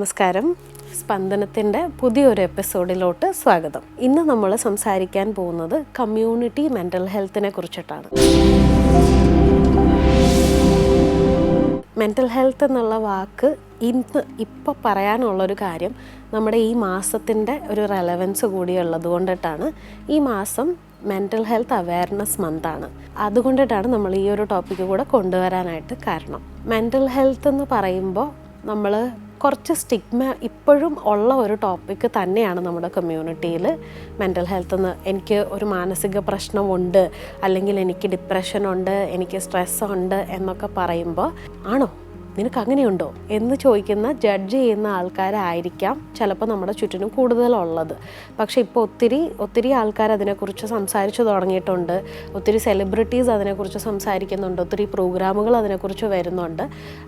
നമസ്കാരം. സ്പന്ദനത്തിന്റെ പുതിയൊരു എപ്പിസോഡിലോട്ട് സ്വാഗതം. ഇന്ന് നമ്മൾ സംസാരിക്കാൻ പോകുന്നത് കമ്മ്യൂണിറ്റി മെന്റൽ ഹെൽത്തിനെ കുറിച്ചിട്ടാണ്. മെന്റൽ ഹെൽത്ത് എന്നുള്ള വാക്ക് ഇന്ന് ഇപ്പോൾ പറയാനുള്ളൊരു കാര്യം നമ്മുടെ ഈ മാസത്തിന്റെ ഒരു റെലവൻസ് കൂടി ഉള്ളത് കൊണ്ടിട്ടാണ്. ഈ മാസം മെന്റൽ ഹെൽത്ത് അവയർനെസ് മന്താണ്. അതുകൊണ്ടിട്ടാണ് നമ്മൾ ഈ ഒരു ടോപ്പിക്ക് കൂടെ കൊണ്ടുവരാനായിട്ട് കാരണം. മെന്റൽ ഹെൽത്ത് എന്ന് പറയുമ്പോൾ നമ്മൾ കുറച്ച് സ്റ്റിഗ്മ ഇപ്പോഴും ഉള്ള ഒരു ടോപ്പിക്ക് തന്നെയാണ് നമ്മുടെ കമ്മ്യൂണിറ്റിയിൽ മെന്റൽ ഹെൽത്ത് എന്ന് എനിക്ക് ഒരു മാനസിക പ്രശ്നമുണ്ട് അല്ലെങ്കിൽ എനിക്ക് ഡിപ്രഷൻ ഉണ്ട് എനിക്ക് സ്ട്രെസ് ഉണ്ട് എന്നൊക്കെ പറയുമ്പോൾ ആണോ? നിനക്ക് അങ്ങനെയുണ്ടോ എന്ന് ചോദിക്കുന്ന ജഡ്ജ് ചെയ്യുന്ന ആൾക്കാരായിരിക്കാം ചിലപ്പോൾ നമ്മുടെ ചുറ്റിനും കൂടുതലുള്ളത്. പക്ഷേ ഇപ്പോൾ ഒത്തിരി ഒത്തിരി ആൾക്കാർ അതിനെക്കുറിച്ച് സംസാരിച്ചു തുടങ്ങിയിട്ടുണ്ട്. ഒത്തിരി സെലിബ്രിറ്റീസ് അതിനെക്കുറിച്ച് സംസാരിക്കുന്നുണ്ട്. ഒത്തിരി പ്രോഗ്രാമുകൾ അതിനെക്കുറിച്ച് വരുന്നുണ്ട്.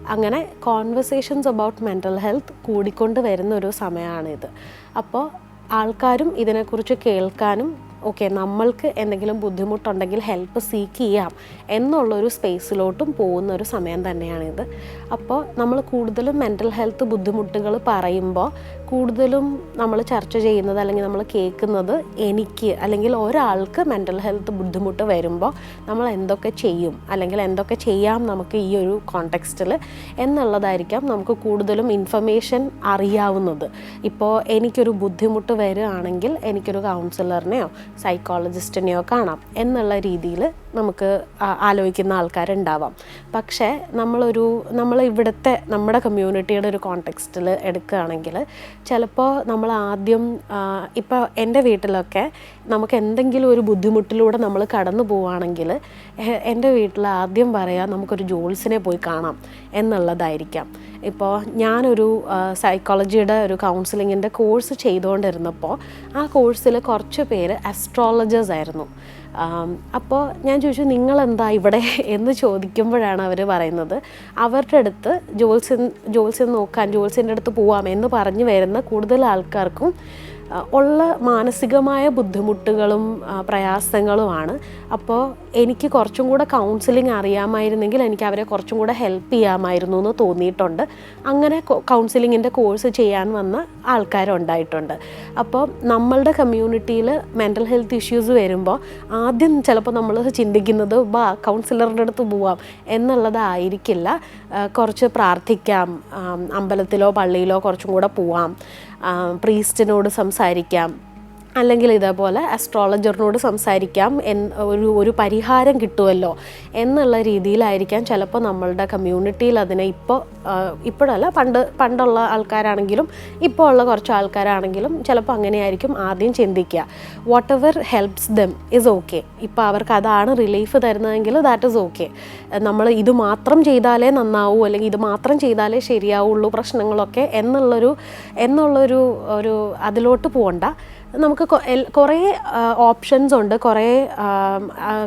അങ്ങനെ കോൺവെർസേഷൻസ് അബൌട്ട് മെന്റൽ ഹെൽത്ത് കൂടിക്കൊണ്ട് വരുന്ന ഒരു സമയമാണിത്. അപ്പോൾ ആൾക്കാരും ഇതിനെക്കുറിച്ച് കേൾക്കാനും ഓക്കെ നമ്മൾക്ക് എന്തെങ്കിലും ബുദ്ധിമുട്ടുണ്ടെങ്കിൽ ഹെൽപ്പ് സീക്ക് ചെയ്യാം എന്നുള്ളൊരു സ്പേസിലോട്ടും പോകുന്ന ഒരു സമയം തന്നെയാണിത്. അപ്പോൾ നമ്മൾ കൂടുതലും മെന്റൽ ഹെൽത്ത് ബുദ്ധിമുട്ടുകൾ പറയുമ്പോൾ കൂടുതലും നമ്മൾ ചർച്ച ചെയ്യുന്നത് അല്ലെങ്കിൽ നമ്മൾ കേൾക്കുന്നത് എനിക്ക് അല്ലെങ്കിൽ ഒരാൾക്ക് മെന്റൽ ഹെൽത്ത് ബുദ്ധിമുട്ട് വരുമ്പോൾ നമ്മൾ എന്തൊക്കെ ചെയ്യും അല്ലെങ്കിൽ എന്തൊക്കെ ചെയ്യാം നമുക്ക് ഈ ഒരു കോണ്ടെക്സ്റ്റിൽ എന്നുള്ളതായിരിക്കാം നമുക്ക് കൂടുതലും ഇൻഫർമേഷൻ അറിയാവുന്നത്. ഇപ്പോൾ എനിക്കൊരു ബുദ്ധിമുട്ട് വരികയാണെങ്കിൽ എനിക്കൊരു കൗൺസിലറിനെയോ സൈക്കോളജിസ്റ്റിനെയോ കാണാം എന്നുള്ള രീതിയിൽ നമുക്ക് ആലോചിക്കുന്ന ആൾക്കാരുണ്ടാവാം. പക്ഷേ നമ്മളൊരു നമ്മൾ ഇവിടുത്തെ നമ്മുടെ കമ്മ്യൂണിറ്റിയുടെ ഒരു കോണ്ടെക്സ്റ്റിൽ എടുക്കുകയാണെങ്കിൽ ചിലപ്പോൾ നമ്മൾ ആദ്യം ഇപ്പോൾ എന്റെ വീട്ടിലൊക്കെ നമുക്ക് എന്തെങ്കിലും ഒരു ബുദ്ധിമുട്ടിലൂടെ നമ്മൾ കടന്നു പോവുകയാണെങ്കിൽ എന്റെ വീട്ടിൽ ആദ്യം പറയാം നമുക്കൊരു ജോൾസിനെ പോയി കാണാം എന്നുള്ളതായിരിക്കാം. ഇപ്പോൾ ഞാനൊരു സൈക്കോളജിയുടെ ഒരു കൗൺസിലിങ്ങിന്റെ കോഴ്സ് ചെയ്തുകൊണ്ടിരുന്നപ്പോൾ ആ കോഴ്സിൽ കുറച്ച് പേര് അസ്ട്രോളജേഴ്സ് ആയിരുന്നു. അപ്പോൾ ഞാൻ ചോദിച്ചു നിങ്ങളെന്താ ഇവിടെ? എന്ന് ചോദിക്കുമ്പോഴാണ് അവർ പറയുന്നത്. അവരുടെ അടുത്ത് ജോത്സ്യൻ ജോത്സ്യം നോക്കാൻ ജോത്സ്യന്റെ അടുത്ത് പോവാം എന്ന് പറഞ്ഞു വരുന്ന കൂടുതൽ ആൾക്കാർക്കും ഉള്ള മാനസികമായ ബുദ്ധിമുട്ടുകളും പ്രയാസങ്ങളുമാണ്. അപ്പോൾ എനിക്ക് കുറച്ചും കൂടെ കൗൺസിലിംഗ് അറിയാമായിരുന്നെങ്കിൽ എനിക്ക് അവരെ കുറച്ചും കൂടെ ഹെൽപ്പ് ചെയ്യാമായിരുന്നു എന്ന് തോന്നിയിട്ടുണ്ട്. അങ്ങനെ കൗൺസിലിങ്ങിന്റെ കോഴ്സ് ചെയ്യാൻ വന്ന ആൾക്കാരുണ്ടായിട്ടുണ്ട്. അപ്പോൾ നമ്മളുടെ കമ്മ്യൂണിറ്റിയിൽ മെന്റൽ ഹെൽത്ത് ഇഷ്യൂസ് വരുമ്പോൾ ആദ്യം ചിലപ്പോൾ നമ്മൾ ചിന്തിക്കുന്നത് ബാ കൗൺസിലറുടെ അടുത്ത് പോവാം എന്നുള്ളതായിരിക്കില്ല. കുറച്ച് പ്രാർത്ഥിക്കാം. അമ്പലത്തിലോ പള്ളിയിലോ കുറച്ചും കൂടെ പോവാം. പ്രീസ്റ്റിനോട് സംസാരിക്കാം. അല്ലെങ്കിൽ ഇതേപോലെ അസ്ട്രോളജറിനോട് സംസാരിക്കാം ഒരു ഒരു പരിഹാരം കിട്ടുമല്ലോ എന്നുള്ള രീതിയിലായിരിക്കാം ചിലപ്പോൾ നമ്മളുടെ കമ്മ്യൂണിറ്റിയിൽ അതിനെ ഇപ്പോൾ ഇപ്പോഴല്ല പണ്ട് പണ്ടുള്ള ആൾക്കാരാണെങ്കിലും ഇപ്പോൾ ഉള്ള കുറച്ച് ആൾക്കാരാണെങ്കിലും ചിലപ്പോൾ അങ്ങനെയായിരിക്കും ആദ്യം ചിന്തിക്കുക. Whatever helps them is okay ഇപ്പോൾ അവർക്ക് അതാണ് റിലീഫ് തരുന്നതെങ്കിൽ ദാറ്റ് ഇസ് ഓക്കെ നമ്മൾ ഇത് മാത്രം ചെയ്താലേ നന്നാവൂ അല്ലെങ്കിൽ ഇത് മാത്രം ചെയ്താലേ ശരിയാവുള്ളൂ പ്രശ്നങ്ങളൊക്കെ എന്നുള്ളൊരു എന്നുള്ളൊരു ഒരു അതിലോട്ട് പോകണ്ട നമുക്ക് കുറേ ഓപ്ഷൻസ് ഉണ്ട്. കുറേ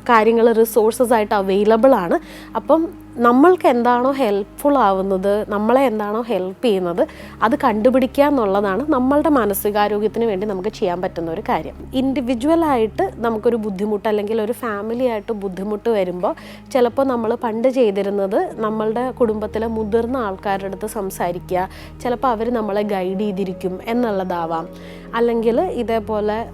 കാര്യങ്ങൾ റിസോഴ്സസ് ആയിട്ട് അവൈലബിൾ ആണ്. അപ്പം നമ്മൾക്ക് എന്താണോ ഹെൽപ്ഫുൾ ആവുന്നത് നമ്മളെ എന്താണോ ഹെൽപ്പ് ചെയ്യുന്നത് അത് കണ്ടുപിടിക്കുക എന്നുള്ളതാണ് നമ്മളുടെ മാനസികാരോഗ്യത്തിന് വേണ്ടി നമുക്ക് ചെയ്യാൻ പറ്റുന്ന ഒരു കാര്യം. ഇൻഡിവിജ്വൽ ആയിട്ട് നമുക്കൊരു ബുദ്ധിമുട്ട് അല്ലെങ്കിൽ ഒരു ഫാമിലി ആയിട്ട് ബുദ്ധിമുട്ട് വരുമ്പോൾ ചിലപ്പോൾ നമ്മൾ പണ്ട് ചെയ്തിരുന്നത് നമ്മളുടെ കുടുംബത്തിലെ മുതിർന്ന ആൾക്കാരുടെ അടുത്ത് സംസാരിക്കുക ചിലപ്പോൾ അവർ നമ്മളെ ഗൈഡ് ചെയ്തിരിക്കും എന്നുള്ളതാവാം. അല്ലെങ്കിൽ ഇതേപോലെ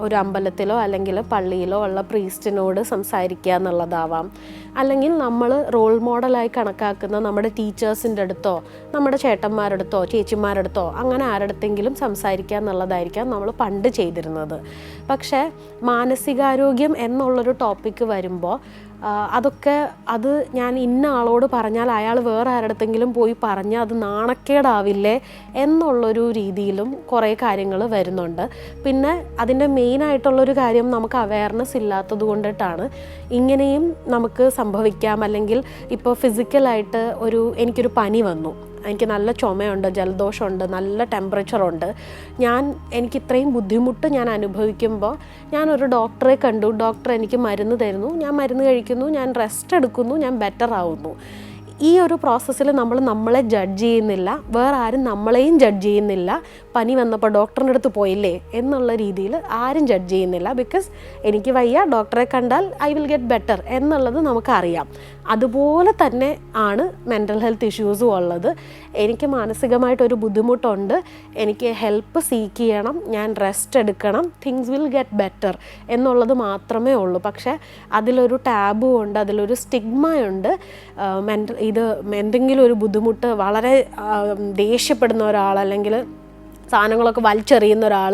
ഒരു അമ്പലത്തിലോ അല്ലെങ്കിൽ പള്ളിയിലോ ഉള്ള പ്രീസ്റ്റിനോട് സംസാരിക്കുക എന്നുള്ളതാവാം. അല്ലെങ്കിൽ നമ്മൾ റോൾ മോഡലായി കണക്കാക്കുന്ന നമ്മുടെ ടീച്ചേഴ്സിന്റെ അടുത്തോ നമ്മുടെ ചേട്ടന്മാരുടെ അടുത്തോ ചേച്ചിമാരുടെ അടുത്തോ അങ്ങനെ ആരടുത്തെങ്കിലും സംസാരിക്കുക എന്നുള്ളതായിരിക്കാം നമ്മൾ പണ്ട് ചെയ്തിരുന്നത്. പക്ഷേ മാനസികാരോഗ്യം എന്നുള്ളൊരു ടോപ്പിക്ക് വരുമ്പോൾ അതൊക്കെ അത് ഞാൻ ഇന്ന ആളോട് പറഞ്ഞാൽ അയാൾ വേറെ ആരുടെത്തെങ്കിലും പോയി പറഞ്ഞാൽ അത് നാണക്കേടാവില്ലേ എന്നുള്ളൊരു രീതിയിലും കുറേ കാര്യങ്ങൾ വരുന്നുണ്ട്. പിന്നെ അതിന്റെ മെയിനായിട്ടുള്ളൊരു കാര്യം നമുക്ക് അവയർനെസ് ഇല്ലാത്തത് കൊണ്ടിട്ടാണ്. ഇങ്ങനെയും നമുക്ക് സംഭവിക്കാം. അല്ലെങ്കിൽ ഇപ്പോൾ ഫിസിക്കലായിട്ട് ഒരു എനിക്കൊരു പനി വന്നു. എനിക്ക് നല്ല ചുമയുണ്ട് ജലദോഷമുണ്ട് നല്ല ടെമ്പറേച്ചറുണ്ട് ഞാൻ എനിക്ക് ഇത്രയും ബുദ്ധിമുട്ട് ഞാൻ അനുഭവിക്കുമ്പോൾ ഞാനൊരു ഡോക്ടറെ കണ്ടു. ഡോക്ടർ എനിക്ക് മരുന്ന് തരുന്നു. ഞാൻ മരുന്ന് കഴിക്കുന്നു ഞാൻ റെസ്റ്റ് എടുക്കുന്നു ഞാൻ ബെറ്റർ ആവുന്നു. ഈ ഒരു പ്രോസസ്സിൽ നമ്മൾ നമ്മളെ ജഡ്ജ് ചെയ്യുന്നില്ല. വേറെ ആരും നമ്മളെയും ജഡ്ജ് ചെയ്യുന്നില്ല. പനി വന്നപ്പോൾ ഡോക്ടറിന്റെ അടുത്ത് പോയില്ലേ എന്നുള്ള രീതിയിൽ ആരും ജഡ്ജ് ചെയ്യുന്നില്ല. ബിക്കോസ് എനിക്ക് വയ്യ ഡോക്ടറെ കണ്ടാൽ ഐ വിൽ ഗെറ്റ് ബെറ്റർ എന്നുള്ളത് നമുക്കറിയാം. അതുപോലെ തന്നെ ആണ് മെന്റൽ ഹെൽത്ത് ഇഷ്യൂസും ഉള്ളത്. എനിക്ക് മാനസികമായിട്ടൊരു ബുദ്ധിമുട്ടുണ്ട്. എനിക്ക് ഹെൽപ്പ് സീക്ക് ചെയ്യണം. ഞാൻ റെസ്റ്റ് എടുക്കണം. തിങ്സ് വിൽ ഗെറ്റ് ബെറ്റർ എന്നുള്ളത് മാത്രമേ ഉള്ളൂ. പക്ഷേ അതിലൊരു ടാബും ഉണ്ട് അതിലൊരു സ്റ്റിഗ്മയുണ്ട് മെന്റൽ ഇത് എന്തെങ്കിലും ഒരു ബുദ്ധിമുട്ട് വളരെ ദേഷ്യപ്പെടുന്ന ഒരാൾ അല്ലെങ്കിൽ സാധനങ്ങളൊക്കെ വലിച്ചെറിയുന്ന ഒരാൾ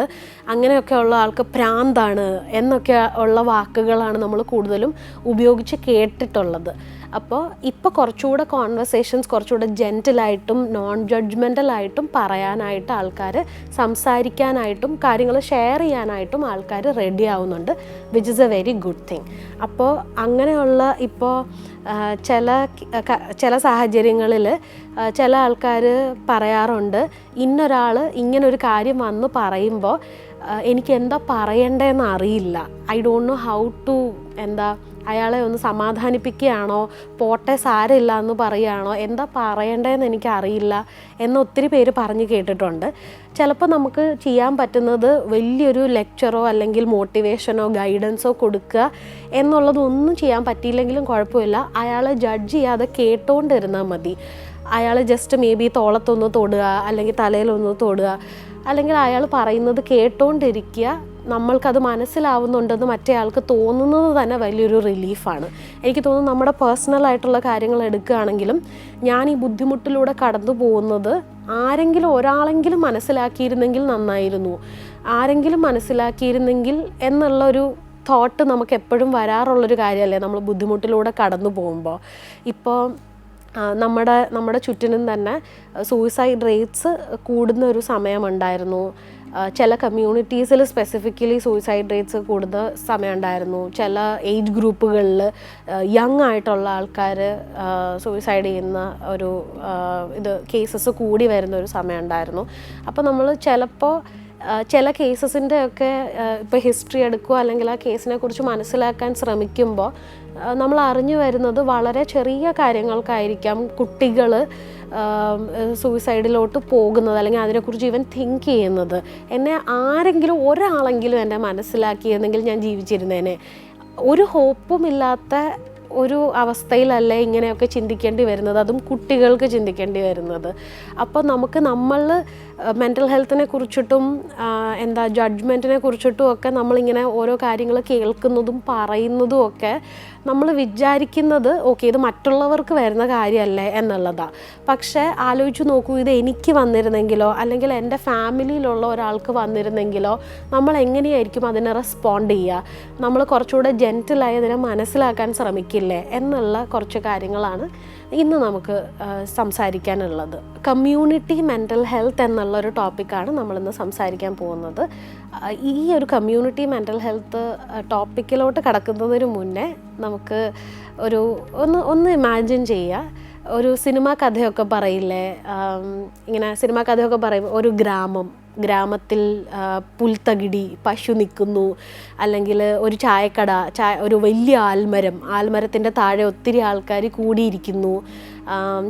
അങ്ങനെയൊക്കെ ഉള്ള ആൾക്ക് പ്രാന്താണ് എന്നൊക്കെ ഉള്ള വാക്കുകളാണ് നമ്മൾ കൂടുതലും ഉപയോഗിച്ച് കേട്ടിട്ടുള്ളത്. അപ്പോൾ ഇപ്പോൾ കുറച്ചുകൂടെ കോൺവെർസേഷൻസ് കുറച്ചുകൂടെ ജെന്റലായിട്ടും നോൺ ജഡ്ജ്മെന്റലായിട്ടും പറയാനായിട്ട് ആൾക്കാർ സംസാരിക്കാനായിട്ടും കാര്യങ്ങൾ ഷെയർ ചെയ്യാനായിട്ടും ആൾക്കാർ റെഡി ആവുന്നുണ്ട് which is a very good thing അപ്പോൾ അങ്ങനെയുള്ള ഇപ്പോൾ ചില ചില സാഹചര്യങ്ങളിൽ ചില ആൾക്കാർ പറയാറുണ്ട് ഇന്നൊരാൾ ഇങ്ങനൊരു കാര്യം വന്ന് പറയുമ്പോൾ എനിക്ക് എന്താ പറയണ്ടതെന്ന് അറിയില്ല. I don't know how to എന്താ അയാളെ ഒന്ന് സമാധാനിപ്പിക്കുകയാണോ? പോട്ടെ സാരമില്ല എന്ന് പറയുകയാണോ? എന്താ പറയേണ്ടതെന്ന് എനിക്കറിയില്ല എന്ന് ഒത്തിരി പേര് പറഞ്ഞു കേട്ടിട്ടുണ്ട്. ചിലപ്പോൾ നമുക്ക് ചെയ്യാൻ പറ്റുന്നത് വലിയൊരു ലെക്ചറോ അല്ലെങ്കിൽ മോട്ടിവേഷനോ ഗൈഡൻസോ കൊടുക്കുക എന്നുള്ളതൊന്നും ചെയ്യാൻ പറ്റിയില്ലെങ്കിലും കുഴപ്പമില്ല. അയാളെ ജഡ്ജ് ചെയ്യാതെ കേട്ടോണ്ടിരുന്നാൽ മതി. അയാൾ ജസ്റ്റ് മേ ബി തോളത്തൊന്ന് തൊടുക അല്ലെങ്കിൽ തലയിലൊന്ന് തൊടുക അല്ലെങ്കിൽ അയാൾ പറയുന്നത് കേട്ടോണ്ടിരിക്കുക നമ്മൾക്കത് മനസ്സിലാവുന്നുണ്ടെന്ന് മറ്റേ ആൾക്ക് തോന്നുന്നത് തന്നെ വലിയൊരു റിലീഫാണ് എനിക്ക് തോന്നുന്നു നമ്മുടെ പേഴ്സണലായിട്ടുള്ള കാര്യങ്ങൾ എടുക്കുകയാണെങ്കിലും ഞാൻ ഈ ബുദ്ധിമുട്ടിലൂടെ കടന്നു പോകുന്നത് ആരെങ്കിലും ഒരാളെങ്കിലും മനസ്സിലാക്കിയിരുന്നെങ്കിൽ നന്നായിരുന്നു. ആരെങ്കിലും മനസ്സിലാക്കിയിരുന്നെങ്കിൽ എന്നുള്ളൊരു തോട്ട് നമുക്ക് എപ്പോഴും വരാറുള്ളൊരു കാര്യമല്ലേ നമ്മൾ ബുദ്ധിമുട്ടിലൂടെ കടന്നു പോകുമ്പോൾ. ഇപ്പോൾ നമ്മുടെ നമ്മുടെ ചുറ്റിനും തന്നെ സൂയിസൈഡ് റേറ്റ്സ് കൂടുന്ന ഒരു സമയമുണ്ടായിരുന്നു. ചില കമ്മ്യൂണിറ്റീസിൽ സ്പെസിഫിക്കലി സൂയിസൈഡ് റേറ്റ്സ് കൂടുന്ന സമയമുണ്ടായിരുന്നു. ചില ഏജ് ഗ്രൂപ്പുകളിൽ യങ് ആയിട്ടുള്ള ആൾക്കാർ സൂയിസൈഡ് ചെയ്യുന്ന ഒരു ഇത് കേസസ് കൂടി വരുന്ന ഒരു സമയമുണ്ടായിരുന്നു. അപ്പോൾ നമ്മൾ ചിലപ്പോൾ ചില കേസസിന്റെ ഒക്കെ ഇപ്പോൾ ഹിസ്റ്ററി എടുക്കുക അല്ലെങ്കിൽ ആ കേസിനെ കുറിച്ച് മനസ്സിലാക്കാൻ ശ്രമിക്കുമ്പോൾ നമ്മൾ അറിഞ്ഞു വരുന്നത് വളരെ ചെറിയ കാര്യങ്ങൾക്കായിരിക്കാം കുട്ടികൾ സൂയിസൈഡിലോട്ട് പോകുന്നത് അല്ലെങ്കിൽ അതിനെക്കുറിച്ച് ഇവൻ തിങ്ക് ചെയ്യുന്നത്. എന്നെ ആരെങ്കിലും ഒരാളെങ്കിലും എന്നെ മനസ്സിലാക്കിയിരുന്നെങ്കിൽ ഞാൻ ജീവിച്ചിരുന്നേനെ. ഒരു ഹോപ്പുമില്ലാത്ത ഒരു അവസ്ഥയിലല്ല ഇങ്ങനെയൊക്കെ ചിന്തിക്കേണ്ടി വരുന്നത്. അതും കുട്ടികൾക്ക് ചിന്തിക്കേണ്ടി വരുന്നത്. അപ്പോൾ നമുക്ക് നമ്മൾ മെന്റൽ ഹെൽത്തിനെ കുറിച്ചിട്ടും എന്താ ജഡ്ജ്മെന്റിനെ കുറിച്ചിട്ടും ഒക്കെ നമ്മളിങ്ങനെ ഓരോ കാര്യങ്ങൾ കേൾക്കുന്നതും പറയുന്നതും ഒക്കെ നമ്മൾ വിചാരിക്കുന്നത് ഓക്കെ ഇത് മറ്റുള്ളവർക്ക് വരുന്ന കാര്യമല്ലേ എന്നുള്ളതാണ് പക്ഷേ ആലോചിച്ച് നോക്കൂ ഇത് എനിക്ക് വന്നിരുന്നെങ്കിലോ അല്ലെങ്കിൽ എന്റെ ഫാമിലിയിലുള്ള ഒരാൾക്ക് വന്നിരുന്നെങ്കിലോ നമ്മൾ എങ്ങനെയായിരിക്കും അതിനെ റെസ്പോണ്ട് ചെയ്യുക? നമ്മൾ കുറച്ചുകൂടെ ജെന്റിലായി അതിനെ മനസ്സിലാക്കാൻ ശ്രമിക്കില്ലേ? എന്നുള്ള കുറച്ച് കാര്യങ്ങളാണ് ഇന്ന് നമുക്ക് സംസാരിക്കാനുള്ളത് കമ്മ്യൂണിറ്റി മെന്റൽ ഹെൽത്ത് എന്നുള്ളൊരു ടോപ്പിക്കാണ് നമ്മളിന്ന് സംസാരിക്കാൻ പോകുന്നത്. ഈ ഒരു കമ്മ്യൂണിറ്റി മെന്റൽ ഹെൽത്ത് ടോപ്പിക്കിലോട്ട് കടക്കുന്നതിന് മുന്നേ നമുക്ക് ഒരു ഒന്ന് ഒന്ന് ഇമാജിൻ ചെയ്യുക ഒരു സിനിമാ കഥയൊക്കെ പറയില്ലേ? ഇങ്ങനെ സിനിമാ കഥയൊക്കെ പറയും ഒരു ഗ്രാമം ഗ്രാമത്തിൽ പുൽത്തകിടി പശു നിൽക്കുന്നു അല്ലെങ്കിൽ ഒരു ചായക്കട ചായ ഒരു വലിയ ആൽമരം ആൽമരത്തിന്റെ താഴെ ഒത്തിരി ആൾക്കാർ കൂടിയിരിക്കുന്നു.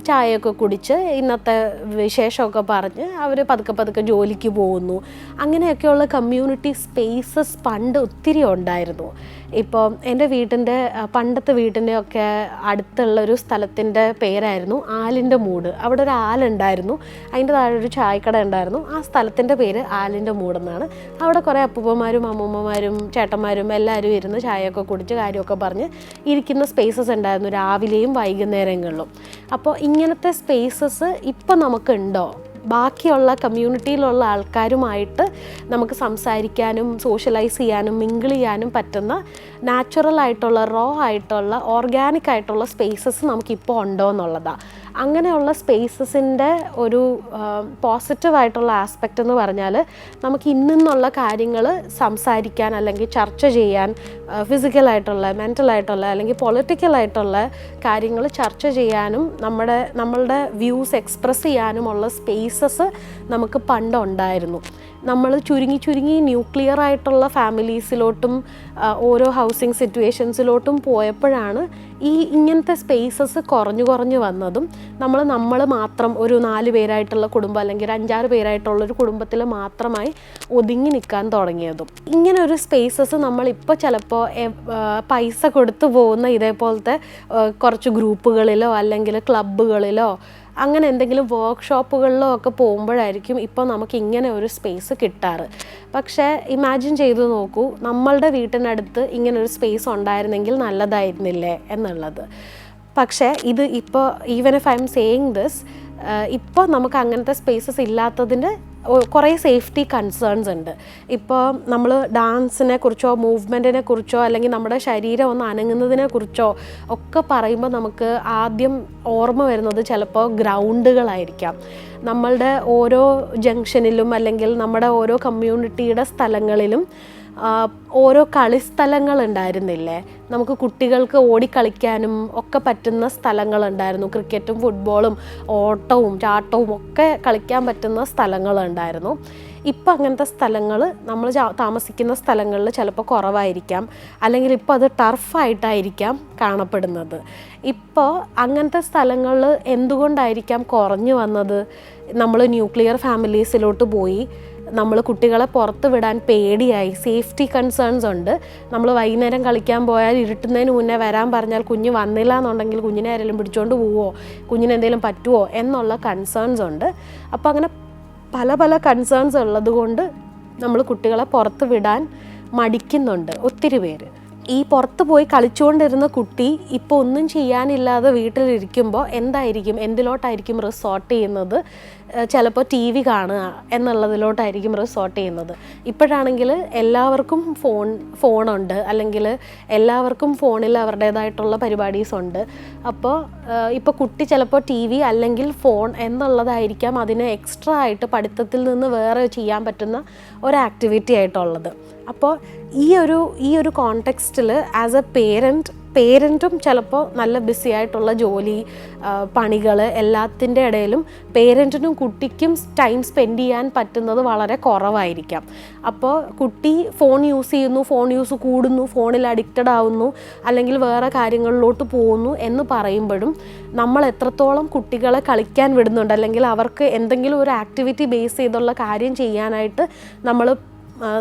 ചായയൊക്കെ കുടിച്ച് ഇന്നത്തെ വിശേഷമൊക്കെ പറഞ്ഞ് അവർ പതുക്കെ പതുക്കെ ജോലിക്ക് പോകുന്നു. അങ്ങനെയൊക്കെയുള്ള കമ്മ്യൂണിറ്റി സ്പേസസ് പണ്ട് ഒത്തിരി ഉണ്ടായിരുന്നു. ഇപ്പോൾ എന്റെ വീട്ടിന്റെ പണ്ടത്തെ വീട്ടിന്റെ ഒക്കെ അടുത്തുള്ള ഒരു സ്ഥലത്തിന്റെ പേരായിരുന്നു ആലിന്റെ മൂട്. അവിടെ ഒരു ആലുണ്ടായിരുന്നു അതിന്റെ താഴെ ഒരു ചായക്കട ഉണ്ടായിരുന്നു. ആ സ്ഥലത്തിന്റെ പേര് ആലിന്റെ മൂടെന്നാണ്. അവിടെ കുറേ അപ്പൂപ്പന്മാരും അമ്മൂമ്മമാരും ചേട്ടന്മാരും എല്ലാവരും ഇരുന്ന് ചായയൊക്കെ കുടിച്ച് കാര്യമൊക്കെ പറഞ്ഞ് ഇരിക്കുന്ന സ്പേസസ് ഉണ്ടായിരുന്നു രാവിലെയും വൈകുന്നേരങ്ങളിലും. അപ്പോൾ ഇങ്ങനത്തെ സ്പേസസ് ഇപ്പം നമുക്കുണ്ടോ ബാക്കിയുള്ള കമ്മ്യൂണിറ്റിയിലുള്ള ആൾക്കാരുമായിട്ട് നമുക്ക് സംസാരിക്കാനും സോഷ്യലൈസ് ചെയ്യാനും മിങ്കിൾ ചെയ്യാനും പറ്റുന്ന നാച്ചുറൽ ആയിട്ടുള്ള റോ ആയിട്ടുള്ള ഓർഗാനിക് ആയിട്ടുള്ള സ്പേസസ് നമുക്കിപ്പോൾ ഉണ്ടോ എന്നുള്ളതാണ് അങ്ങനെയുള്ള സ്പേസസിന്റെ ഒരു പോസിറ്റീവായിട്ടുള്ള ആസ്പെക്റ്റ് എന്ന് പറഞ്ഞാൽ നമുക്ക് ഇന്നിന്നുള്ള കാര്യങ്ങൾ സംസാരിക്കാൻ അല്ലെങ്കിൽ ചർച്ച ചെയ്യാൻ ഫിസിക്കലായിട്ടുള്ള മെന്റലായിട്ടുള്ള അല്ലെങ്കിൽ പൊളിറ്റിക്കലായിട്ടുള്ള കാര്യങ്ങൾ ചർച്ച ചെയ്യാനും നമ്മുടെ നമ്മളുടെ വ്യൂസ് എക്സ്പ്രസ് ചെയ്യാനുമുള്ള സ്പേസസ് നമുക്ക് പണ്ട് ഉണ്ടായിരുന്നു നമ്മൾ ചുരുങ്ങി ചുരുങ്ങി ന്യൂക്ലിയർ ആയിട്ടുള്ള ഫാമിലീസിലോട്ടും ഓരോ ഹൗസിംഗ് സിറ്റുവേഷൻസിലോട്ടും പോയപ്പോഴാണ് ഈ ഇങ്ങനത്തെ സ്പേസസ് കുറഞ്ഞു കുറഞ്ഞു വന്നതും നമ്മൾ നമ്മൾ മാത്രം ഒരു നാല് പേരായിട്ടുള്ള കുടുംബം അല്ലെങ്കിൽ ഒരു അഞ്ചാറ് പേരായിട്ടുള്ള ഒരു കുടുംബത്തിൽ മാത്രമായി ഒതുങ്ങി നിൽക്കാൻ തുടങ്ങിയതും. ഇങ്ങനെ ഒരു സ്പേസസ് നമ്മളിപ്പോൾ ചിലപ്പോൾ പൈസ കൊടുത്തു പോകുന്ന ഇതേപോലത്തെ കുറച്ച് ഗ്രൂപ്പുകളിലോ അല്ലെങ്കിൽ ക്ലബ്ബുകളിലോ അങ്ങനെ എന്തെങ്കിലും വർക്ക്ഷോപ്പുകളിലോ ഒക്കെ പോകുമ്പോഴായിരിക്കും ഇപ്പോൾ നമുക്ക് ഇങ്ങനെ ഒരു സ്പേസ് കിട്ടാറ്. പക്ഷേ ഇമാജിൻ ചെയ്തു നോക്കൂ നമ്മളുടെ വീട്ടിനടുത്ത് ഇങ്ങനെ ഒരു സ്പേസ് ഉണ്ടായിരുന്നെങ്കിൽ നല്ലതായിരുന്നില്ലേ എന്നുള്ളത്. പക്ഷേ ഇത് ഇപ്പോൾ even if I am saying this ഇപ്പോൾ നമുക്ക് അങ്ങനത്തെ സ്പേസസ് ഇല്ലാത്തതിന്റെ കുറേ സേഫ്റ്റി കൺസേൺസ് ഉണ്ട്. ഇപ്പോൾ നമ്മൾ ഡാൻസിനെ കുറിച്ചോ മൂവ്മെന്റിനെ കുറിച്ചോ അല്ലെങ്കിൽ നമ്മുടെ ശരീരം ഒന്ന് അനങ്ങുന്നതിനെ കുറിച്ചോ ഒക്കെ പറയുമ്പോൾ നമുക്ക് ആദ്യം ഓർമ്മ വരുന്നത് ചിലപ്പോൾ ഗ്രൗണ്ടുകളായിരിക്കാം. നമ്മളുടെ ഓരോ ജംഗ്ഷനിലും അല്ലെങ്കിൽ നമ്മുടെ ഓരോ കമ്മ്യൂണിറ്റിയുടെ സ്ഥലങ്ങളിലും ഓരോ കളിസ്ഥലങ്ങൾ ഉണ്ടായിരുന്നില്ലേ? നമുക്ക് കുട്ടികൾക്ക് ഓടിക്കളിക്കാനും ഒക്കെ പറ്റുന്ന സ്ഥലങ്ങളുണ്ടായിരുന്നു ക്രിക്കറ്റും ഫുട്ബോളും ഓട്ടവും ചാട്ടവും ഒക്കെ കളിക്കാൻ പറ്റുന്ന സ്ഥലങ്ങളുണ്ടായിരുന്നു ഇപ്പം അങ്ങനത്തെ സ്ഥലങ്ങൾ നമ്മൾ താമസിക്കുന്ന സ്ഥലങ്ങളിൽ ചിലപ്പോൾ കുറവായിരിക്കാം. അല്ലെങ്കിൽ ഇപ്പോൾ അത് ടർഫായിട്ടായിരിക്കാം കാണപ്പെടുന്നത്. ഇപ്പോൾ അങ്ങനത്തെ സ്ഥലങ്ങൾ എന്തുകൊണ്ടായിരിക്കാം കുറഞ്ഞു വന്നത്? നമ്മൾ ന്യൂക്ലിയർ ഫാമിലീസിലോട്ട് പോയി. നമ്മൾ കുട്ടികളെ പുറത്ത് വിടാൻ പേടിയായി. സേഫ്റ്റി കൺസേൺസ് ഉണ്ട്. നമ്മൾ വൈകുന്നേരം കളിക്കാൻ പോയാൽ ഇരുട്ടുന്നതിന് മുന്നേ വരാൻ പറഞ്ഞാൽ കുഞ്ഞ് വന്നില്ല എന്നുണ്ടെങ്കിൽ കുഞ്ഞിനെ ആരെങ്കിലും പിടിച്ചോണ്ട് പോവോ? കുഞ്ഞിന് എന്തെങ്കിലും പറ്റുമോ എന്നുള്ള കൺസേൺസ് ഉണ്ട്. അപ്പോൾ അങ്ങനെ പല പല കൺസേൺസ് ഉള്ളത് കൊണ്ട് നമ്മൾ കുട്ടികളെ പുറത്ത് വിടാൻ മടിക്കുന്നുണ്ട് ഒത്തിരി പേര്. ഈ പുറത്ത് പോയി കളിച്ചുകൊണ്ടിരുന്ന കുട്ടി ഇപ്പോൾ ഒന്നും ചെയ്യാനില്ലാതെ വീട്ടിലിരിക്കുമ്പോൾ എന്തായിരിക്കും? എന്തിലോട്ടായിരിക്കും റിസോർട്ട് ചെയ്യുന്നത്? ചിലപ്പോൾ ടി വി കാണുക എന്നുള്ളതിലോട്ടായിരിക്കും റിസോർട്ട് ചെയ്യുന്നത്. ഇപ്പോഴാണെങ്കിൽ എല്ലാവർക്കും ഫോൺ ഫോണുണ്ട്. അല്ലെങ്കിൽ എല്ലാവർക്കും ഫോണിൽ അവരുടേതായിട്ടുള്ള പരിപാടീസ് ഉണ്ട് അപ്പോൾ ഇപ്പോൾ കുട്ടി ചിലപ്പോൾ ടി വി അല്ലെങ്കിൽ ഫോൺ എന്നുള്ളതായിരിക്കാം അതിന് എക്സ്ട്രാ ആയിട്ട് പഠിത്തത്തിൽ നിന്ന് വേറെ ചെയ്യാൻ പറ്റുന്ന ഒരു ആക്ടിവിറ്റി ആയിട്ടുള്ളത്. അപ്പോൾ ഈ ഒരു ഈ ഒരു കോണ്ടെക്സ്റ്റിൽ ആസ് എ പേരന്റ് പേരന്റും ചിലപ്പോൾ നല്ല ബിസി ആയിട്ടുള്ള ജോലി പണികൾ എല്ലാത്തിന്റെ ഇടയിലും പേരന്റിനും കുട്ടിക്കും ടൈം സ്പെൻഡ് ചെയ്യാൻ പറ്റുന്നത് വളരെ കുറവായിരിക്കാം. അപ്പോൾ കുട്ടി ഫോൺ യൂസ് ചെയ്യുന്നു ഫോൺ യൂസ് കൂടുന്നു ഫോണിൽ അഡിക്റ്റഡ് ആവുന്നു അല്ലെങ്കിൽ വേറെ കാര്യങ്ങളിലോട്ട് പോകുന്നു എന്ന് പറയുമ്പോഴും നമ്മൾ എത്രത്തോളം കുട്ടികളെ കളിക്കാൻ വിടുന്നുണ്ട് അല്ലെങ്കിൽ അവർക്ക് എന്തെങ്കിലും ഒരു ആക്ടിവിറ്റി ബേസ് ചെയ്തുള്ള കാര്യം ചെയ്യാനായിട്ട് നമ്മൾ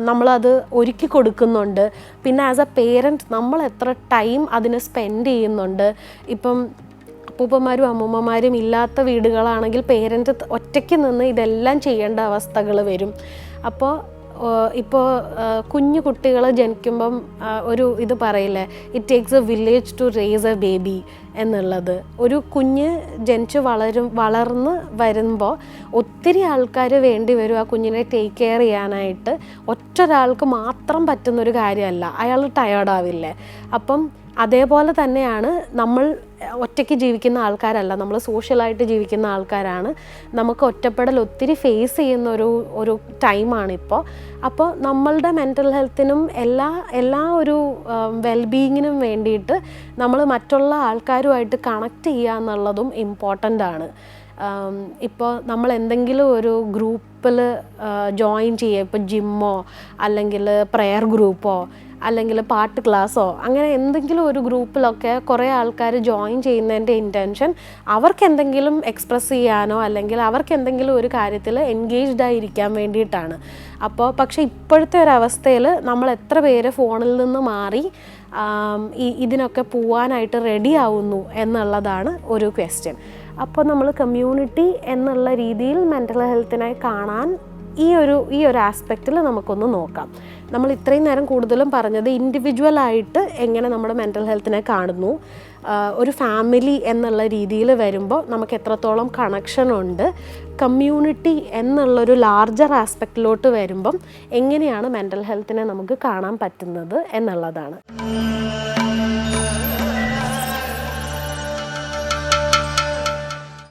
നമ്മളത് ഒരുക്കി കൊടുക്കുന്നുണ്ട്. പിന്നെ ആസ് എ പേരന്റ് നമ്മൾ എത്ര ടൈം അതിന് സ്പെൻഡ് ചെയ്യുന്നുണ്ട്. ഇപ്പം അപ്പൂപ്പന്മാരും അമ്മൂമ്മമാരും ഇല്ലാത്ത വീടുകളാണെങ്കിൽ പേരന്റ് ഒറ്റയ്ക്ക് നിന്ന് ഇതെല്ലാം ചെയ്യേണ്ട അവസ്ഥകൾ വരും. അപ്പോൾ ഇപ്പോൾ കുഞ്ഞു കുട്ടികൾ ജനിക്കുമ്പം ഒരു ഇത് പറയില്ലേ? It takes a village to raise a baby എന്നുള്ളത്. ഒരു കുഞ്ഞ് ജനിച്ച് വളരും വളർന്ന് വരുമ്പോൾ ഒത്തിരി ആൾക്കാർ വേണ്ടി വരും ആ കുഞ്ഞിനെ ടേക്ക് കെയർ ചെയ്യാനായിട്ട്. ഒറ്റ ഒരാൾക്ക് മാത്രം പറ്റുന്നൊരു കാര്യമല്ല. അയാൾ ടയേർഡാവില്ലേ അപ്പം അതേപോലെ തന്നെയാണ് നമ്മൾ ഒറ്റയ്ക്ക് ജീവിക്കുന്ന ആൾക്കാരല്ല നമ്മൾ സോഷ്യലായിട്ട് ജീവിക്കുന്ന ആൾക്കാരാണ്. നമുക്ക് ഒറ്റപ്പെടൽ ഒത്തിരി ഫേസ് ചെയ്യുന്ന ഒരു ഒരു ടൈമാണിപ്പോൾ അപ്പോൾ നമ്മളുടെ മെന്റൽ ഹെൽത്തിനും എല്ലാ എല്ലാ ഒരു വെൽബീയിങ്ങിനും വേണ്ടിയിട്ട് നമ്മൾ മറ്റുള്ള ആൾക്കാരുമായിട്ട് കണക്ട് ചെയ്യുക എന്നുള്ളതും ഇമ്പോർട്ടന്റ് ആണ്. ഇപ്പോൾ നമ്മൾ എന്തെങ്കിലും ഒരു ഗ്രൂപ്പിൽ ജോയിൻ ചെയ്യുക ഇപ്പോൾ ജിമ്മോ അല്ലെങ്കിൽ പ്രെയർ ഗ്രൂപ്പോ അല്ലെങ്കിൽ പാട്ട് ക്ലാസ്സോ അങ്ങനെ എന്തെങ്കിലും ഒരു ഗ്രൂപ്പിലൊക്കെ കുറേ ആൾക്കാർ ജോയിൻ ചെയ്യുന്നതിന്റെ ഇന്റൻഷൻ അവർക്ക് എന്തെങ്കിലും എക്സ്പ്രസ് ചെയ്യാനോ അല്ലെങ്കിൽ അവർക്ക് എന്തെങ്കിലും ഒരു കാര്യത്തിൽ എൻഗേജ്ഡ് ആയിരിക്കാൻ വേണ്ടിയിട്ടാണ്. അപ്പോൾ പക്ഷേ ഇപ്പോഴത്തെ ഒരു അവസ്ഥയിൽ നമ്മൾ എത്ര പേര് ഫോണിൽ നിന്ന് മാറി ഇതിനൊക്കെ പോവാനായിട്ട് റെഡി ആവുന്നു എന്നുള്ളതാണ് ഒരു ക്വസ്റ്റ്യൻ അപ്പോൾ നമ്മൾ കമ്മ്യൂണിറ്റി എന്നുള്ള രീതിയിൽ മെന്റൽ ഹെൽത്തിനായി കാണാൻ ഈ ഒരു ഈ ഒരു ആസ്പെക്റ്റിൽ നമുക്കൊന്ന് നോക്കാം. നമ്മൾ ഇത്രയും നേരം കൂടുതലും പറഞ്ഞത് ഇൻഡിവിജ്വൽ ആയിട്ട് എങ്ങനെ നമ്മുടെ മെന്റൽ ഹെൽത്തിനെ കാണുന്നു. ഒരു ഫാമിലി എന്നുള്ള രീതിയിൽ വരുമ്പോൾ നമുക്ക് എത്രത്തോളം കണക്ഷൻ ഉണ്ട്. കമ്മ്യൂണിറ്റി എന്നുള്ളൊരു ലാർജർ ആസ്പെക്റ്റിലോട്ട് വരുമ്പം എങ്ങനെയാണ് മെന്റൽ ഹെൽത്തിനെ നമുക്ക് കാണാൻ പറ്റുന്നത് എന്നുള്ളതാണ്.